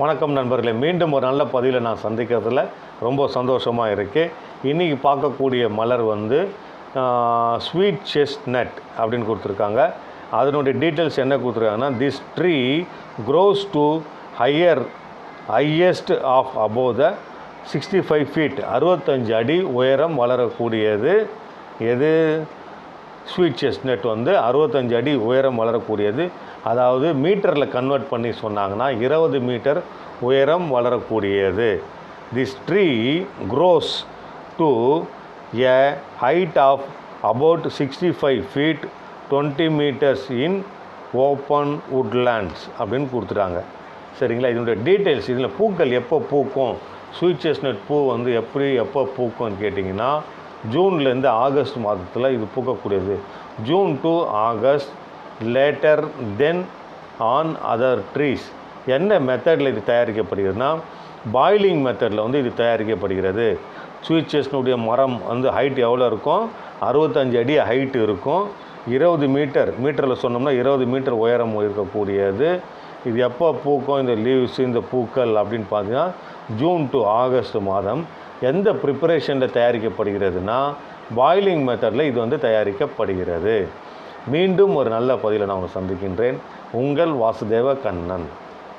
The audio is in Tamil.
வணக்கம் நண்பர்களே மீண்டும் ஒரு நல்ல பதிவில் நான் சந்திக்கிறதுல ரொம்ப சந்தோஷமாக இருக்குது இன்றைக்கி பார்க்கக்கூடிய மலர் வந்து ஸ்வீட் செஸ்ட் நட் அப்படின்னு கொடுத்துருக்காங்க. அதனுடைய டீட்டெயில்ஸ் என்ன கொடுத்துருக்காங்கன்னா this tree grows to higher highest of above the sixty five feet அறுபத்தஞ்சு அடி உயரம் வளரக்கூடியது. எது? ஸ்வீட் செஸ்ட்நட் வந்து அறுபத்தஞ்சு அடி உயரம் வளரக்கூடியது. அதாவது மீட்டரில் கன்வெர்ட் பண்ணி சொன்னாங்கன்னா இருபது மீட்டர் உயரம் வளரக்கூடியது. This tree grows to a height of about sixty five feet twenty metres in open woodlands அப்படின்னு கொடுத்துட்டாங்க. சரிங்களா? இதனுடைய டீட்டெயில்ஸ் இதில் பூக்கள் எப்போ பூக்கும்? ஸ்வீட் செஸ்னட் பூ வந்து எப்படி எப்போ பூக்கும்னு கேட்டிங்கன்னா ஜூன்லேருந்து ஆகஸ்ட் மாதத்தில் இது பூக்கக்கூடியது. June to August later then on other trees என்ன மெத்தடில் இது தயாரிக்கப்படுகிறதுனா பாயிலிங் மெத்தடில் வந்து இது தயாரிக்கப்படுகிறது. சுவிச்சஸ்னுடைய மரம் வந்து ஹைட் எவ்வளோ இருக்கும்? அறுபத்தஞ்சு அடி ஹைட்டு இருக்கும். இருபது மீட்டர் மீட்டரில் சொன்னோம்னா இருபது மீட்டர் உயரம் இருக்கக்கூடியது. இது எப்போ பூக்கும்? இந்த லீவ்ஸ் இந்த பூக்கள் அப்படின்னு பார்த்தீங்கன்னா ஜூன் டு ஆகஸ்ட் மாதம். எந்த ப்ரிப்பரேஷனில் தயாரிக்கப்படுகிறதுனா பாயிலிங் மெத்தடில் இது வந்து தயாரிக்கப்படுகிறது. மீண்டும் ஒரு நல்ல பதிவில் நான் சந்திக்கின்றேன். உங்கள் வாசுதேவ கண்ணன்.